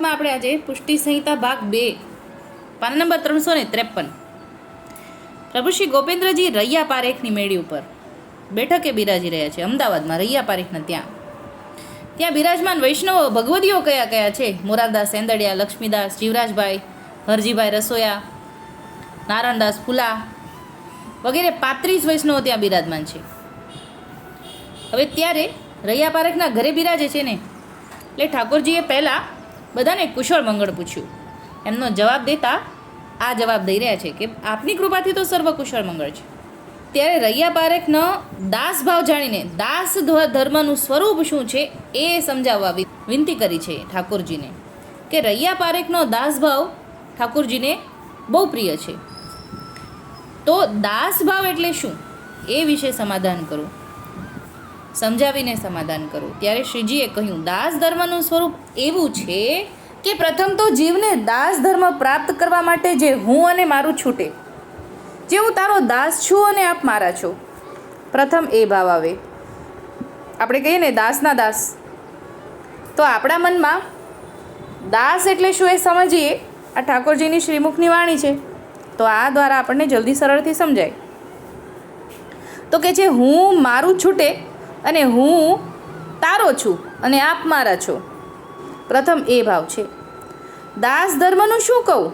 માં આપણે આજે પુષ્ટિ સંહિતા ભાગ બે, પાના નંબર ત્રણસો ને ત્રેપન. પ્રભુ શ્રી ગોપેન્દ્રજી રૈયા પારેખની મેળી ઉપર બેઠકે બિરાજી રહ્યા છે. અમદાવાદમાં રૈયા પારેખના ત્યાં. ત્યાં બિરાજમાન વૈષ્ણવો ભગવદીઓ કયા કયા છે? મોરારદાસ સેંદડિયા, લક્ષ્મીદાસ, જીવરાજભાઈ, હરજીભાઈ રસોયા, નારાયણદાસ ફુલા વગેરે પાંત્રીસ વૈષ્ણવો ત્યાં બિરાજમાન છે. હવે ત્યારે રૈયા પારેખના ઘરે બિરાજે છે ને? એટલે ઠાકોરજીએ પહેલાં બધાને કુશળ મંગળ પૂછ્યું. એમનો જવાબ દેતા આ જવાબ દઈ રહ્યા છે કે આપની કૃપાથી તો સર્વ કુશળ મંગળ છે. ત્યારે રૈયા પારેખનો દાસ ભાવ જાણીને દાસ ધર્મનું સ્વરૂપ શું છે એ સમજાવવા વિનંતી કરી છે ઠાકોરજીને કે રૈયા પારેખનો દાસ ભાવ ઠાકોરજીને બહુ પ્રિય છે. તો દાસ ભાવ એટલે શું? એ વિશે સમાધાન કરો. સમજાવીને સમાધાન કરો. ત્યારે શ્રીજીએ કહ્યું, દાસ ધર્મનું સ્વરૂપ એવું છે કે પ્રથમ તો જીવને દાસ ધર્મ પ્રાપ્ત કરવા માટે જે હું અને મારું છૂટે. જે હું તારો દાસ છું અને આપ મારા છો. પ્રથમ એ ભાવ આવે. આપણે કહીએ ને, દાસના દાસ. તો આપણા મનમાં દાસ એટલે શું એ સમજીએ? આ ઠાકોરજીની શ્રીમુખની વાણી છે. તો આ દ્વારા આપણને જલ્દી સરળથી સમજાય. તો કે જે હું, મારું છૂટે અને હું તારો છું અને આપ મારા છો. પ્રથમ એ ભાવ છે. દાસ ધર્મનું શું કહું?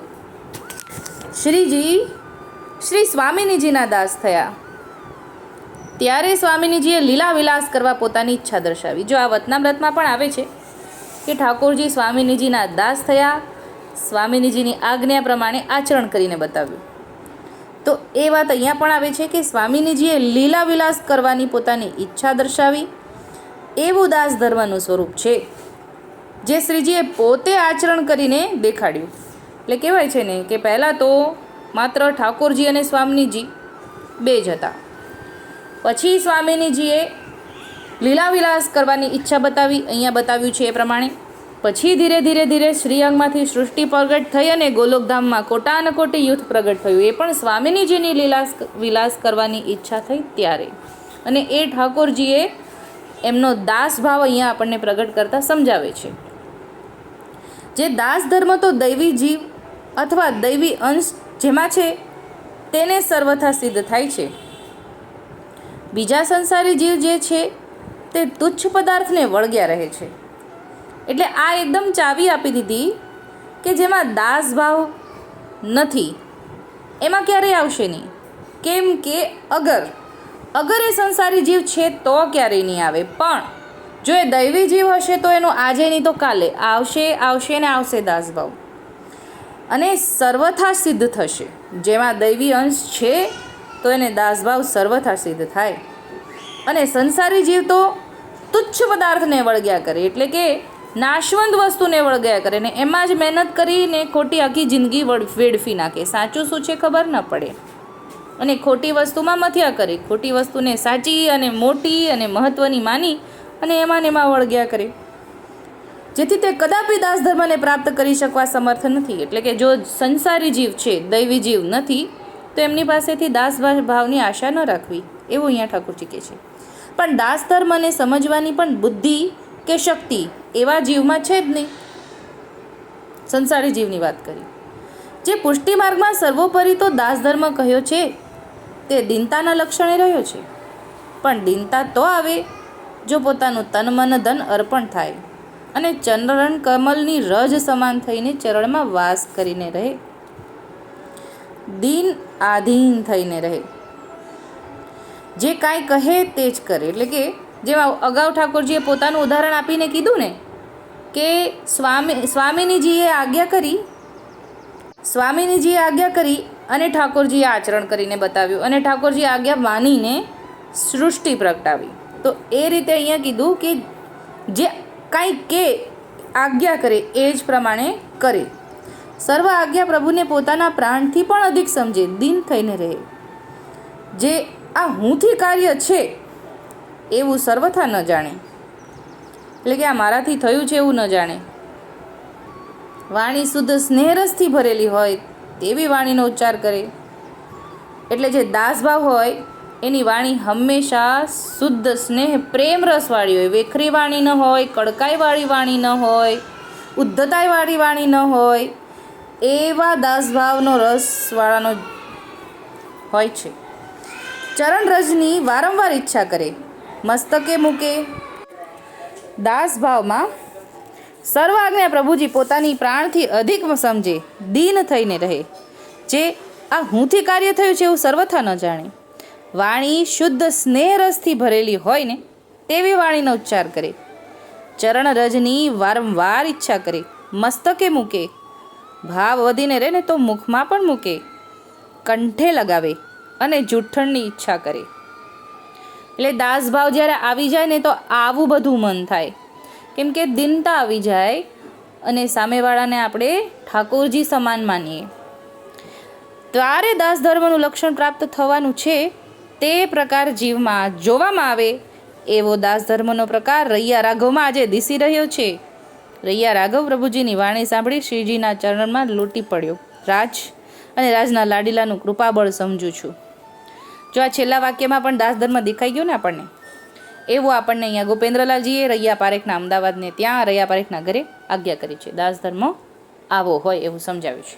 શ્રીજી, શ્રી સ્વામિનીજીના દાસ થયા. ત્યારે સ્વામિનીજીએ લીલા વિલાસ કરવા પોતાની ઈચ્છા દર્શાવી. જો આ વતનામ્રતમાં પણ આવે છે કે ઠાકોરજી સ્વામિનીજીના દાસ થયા, સ્વામિનીજીની આજ્ઞા પ્રમાણે આચરણ કરીને બતાવ્યું. તો એ વાત અહીંયા પણ આવે છે કે સ્વામીનીજીએ લીલા વિલાસ કરવાની પોતાની ઈચ્છા દર્શાવી. એવું દાસ ધર્મનું સ્વરૂપ છે, જે શ્રીજીએ પોતે આચરણ કરીને દેખાડ્યું. એટલે કહેવાય છે ને કે પહેલાં તો માત્ર ઠાકોરજી અને સ્વામીજી બે જ હતા. પછી સ્વામિનીજીએ લીલા વિલાસ કરવાની ઈચ્છા બતાવી, અહીંયા બતાવ્યું છે એ પ્રમાણે. પછી ધીરે ધીરે ધીરે શ્રીઅંગમાંથી સૃષ્ટિ પ્રગટ થઈ અને ગોલોકધામમાં કોટાનકોટી યુથ પ્રગટ થયું. એ પણ સ્વામિનીજીની લીલાસ વિલાસ કરવાની ઈચ્છા થઈ ત્યારે. અને એ ઠાકોરજીએ એમનો દાસ ભાવ અહીંયા આપણને પ્રગટ કરતા સમજાવે છે. જે દાસ ધર્મ તો દૈવી જીવ અથવા દૈવી અંશ જેમાં છે, તેને સર્વથા સિદ્ધ થાય છે. બીજા સંસારી જીવ જે છે, તે તુચ્છ પદાર્થને વળગ્યા રહે છે. એટલે આ એકદમ ચાવી આપી દીધી કે જેમાં દાસ ભાવ નથી. એમાં ક્યારેય આવશે નહીં. કેમ કે અગર અગર એ સંસારી જીવ છે તો ક્યારેય નહીં આવે. પણ, જો એ દૈવી જીવ હશે તો એનું આજે નહીં તો કાલે. આવશે આવશે ને આવશે દાસભાવ અને સર્વથા સિદ્ધ થશે. જેમાં દૈવી અંશ છે, તો એને દાસભાવ સર્વથા સિદ્ધ થાય. અને સંસારી જીવ તો તુચ્છ પદાર્થને વળગ્યા કરે. એટલે કે નાશવંત વસ્તુને વળગ્યા કરે ને એમાં જ મહેનત કરીને ખોટી આખી જિંદગી વેડફી નાખે. સાચું શું છે ખબર? ન પડે. અને ખોટી વસ્તુમાં મથ્યા કરે. ખોટી વસ્તુને સાચી અને મોટી અને મહત્ત્વની માની અને એમાં ને એમાં વળગ્યા કરે. જેથી તે કદાપી દાસ ધર્મને પ્રાપ્ત કરી શકવા સમર્થ નથી. એટલે કે જો સંસારી જીવ છે, દૈવી જીવ નથી, તો એમની પાસેથી દાસ ભાવની આશા ન રાખવી. એવું અહીંયા ઠાકોરજી કહે છે. પણ દાસ ધર્મને સમજવાની પણ બુદ્ધિ કે શક્તિ એવા જીવમાં છે જ નહીં. સંસારી જીવની વાત કરી. જે પુષ્ટિ માર્ગમાં સર્વોપરી તો દાસ ધર્મ કહ્યો છે, તે દિનતાના લક્ષણે રહ્યો છે. પણ દિનતા તો આવે જો પોતાનું તન, મન, ધન અર્પણ થાય અને ચંદ્રણ કમલની રજ સમાન થઈને ચરણમાં વાસ કરીને રહે. દિન આધીન થઈને રહે. જે કાંઈ કહે તે જ કરે. એટલે કે જેમાં અગાઉ ઠાકોરજીએ પોતાનું ઉદાહરણ આપીને કીધું ને, કે સ્વામી, સ્વામિનીજીએ આજ્ઞા કરી, સ્વામિનીજીએ આજ્ઞા કરી અને ઠાકોરજીએ આચરણ કરીને બતાવ્યું અને ઠાકોરજીએ આજ્ઞા માનીને સૃષ્ટિ પ્રગટાવી. તો એ રીતે અહીંયા કીધું કે જે કાંઈ કે આજ્ઞા કરે એ જ પ્રમાણે કરે. સર્વ આજ્ઞા પ્રભુને પોતાના પ્રાણથી પણ અધિક સમજે, દિન થઈને રહે. જે આ હુંથી કાર્ય છે એવું સર્વથા ન જાણે. એટલે કે આ મારાથી થયું છે એવું ન જાણે. વાણી શુદ્ધ સ્નેહરસથી ભરેલી હોય તેવી વાણીનો ઉચ્ચાર કરે. એટલે જે દાસભાવ હોય, એની વાણી હંમેશા શુદ્ધ સ્નેહ, પ્રેમ રસવાળી હોય. વેખરી વાણી ન હોય, કડકાઈવાળી વાણી ન હોય, ઉદ્ધતાઈવાળી વાણી ન હોય, એવા દાસભાવનો રસવાળાનો હોય છે. ચરણ રજની વારંવાર ઈચ્છા કરે. મસ્તકે મૂકે. દાસભાવમાં સર્વાજ્ઞા પ્રભુજી પોતાની પ્રાણથી અધિક સમજે, દીન થઈને રહે. જે આ હુંથી કાર્ય થયું છે એવું સર્વથા ન જાણે. વાણી શુદ્ધ સ્નેહ રસથી ભરેલી હોય ને, તેવી વાણીનો ઉચ્ચાર કરે. ચરણ રજની વારંવાર ઈચ્છા કરે, મસ્તકે મૂકે. ભાવ વધીને રહે ને તો મુખમાં પણ મૂકે. કંઠે લગાવે અને જૂઠણની ઈચ્છા કરે. એટલે દાસભાવ જ્યારે આવી જાય ને તો આવું બધું મન થાય. કેમ કે દિનતા આવી જાય અને સામેવાળાને આપણે ઠાકોરજી સમાન માનીએ. ત્યારે દાસ ધર્મનું લક્ષણ પ્રાપ્ત થવાનું છે, તે પ્રકાર જીવમાં જોવામાં આવે એવો દાસ ધર્મનો પ્રકાર રૈયા રાઘવમાં આજે દિસી રહ્યો છે. રૈયા રાઘવ પ્રભુજીની વાણી સાંભળી શ્રીજીના ચરણમાં લૂંટી પડ્યો. રાજ અને રાજના લાડીલાનું કૃપાબળ સમજું છું. જો આ છેલ્લા વાક્યમાં પણ દાસ ધર્મ દેખાઈ ગયો ને આપણને, એવું આપણને અહીંયા ગોપેન્દ્રલાલજીએ રૈયા પારેખના અમદાવાદને, ત્યાં રૈયા પારેખના ઘરે આજ્ઞા કરી છે. દાસ ધર્મ આવો હોય એવું સમજાવ્યું છે.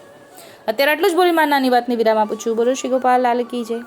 અત્યારે આટલું જ બોલી માર નાની વાતની વિરામ આપું છું. બોલો શ્રી ગોપાલ, લાલ કી જય.